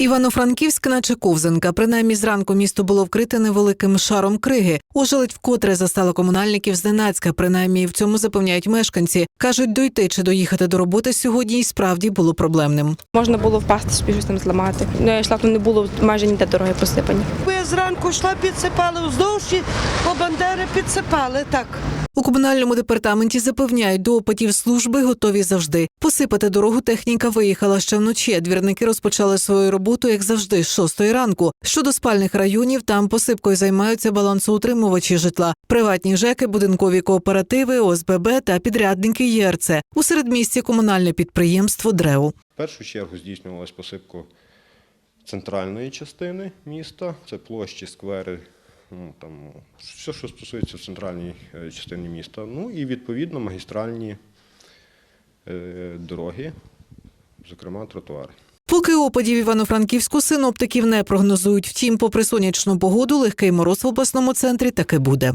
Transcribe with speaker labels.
Speaker 1: Івано-Франківськ, наче ковзанка. Принаймні зранку місто було вкрите невеликим шаром криги. Ужеледь вкотре застало комунальників зненацька. Принаймні в цьому запевняють мешканці. кажуть, дойти чи доїхати до роботи сьогодні і справді було проблемним.
Speaker 2: Можна було впасти, собі щось там зламати. Ну, я йшла, то не було майже ніде дороги посипані.
Speaker 3: Я зранку йшла, підсипали вздовж по бандери підсипали так.
Speaker 1: У комунальному департаменті запевняють, до опитів служби готові завжди. Посипати дорогу техніка виїхала ще вночі. Двірники розпочали свою роботу, як завжди, з шостої ранку. Щодо спальних районів, там посипкою займаються балансоутримувачі житла, приватні ЖЕКи, будинкові кооперативи, ОСББ та підрядники ЄРЦ. У середмісті комунальне підприємство ДРЕУ.
Speaker 4: В першу чергу здійснювалась посипка центральної частини міста, це площі, сквери, ну, там, все, що стосується центральної е, частини міста. Ну і відповідно магістральні е, дороги, зокрема тротуари.
Speaker 1: Поки опадів Івано-Франківську синоптиків не прогнозують. Втім, попри сонячну погоду, легкий мороз в обласному центрі таки буде.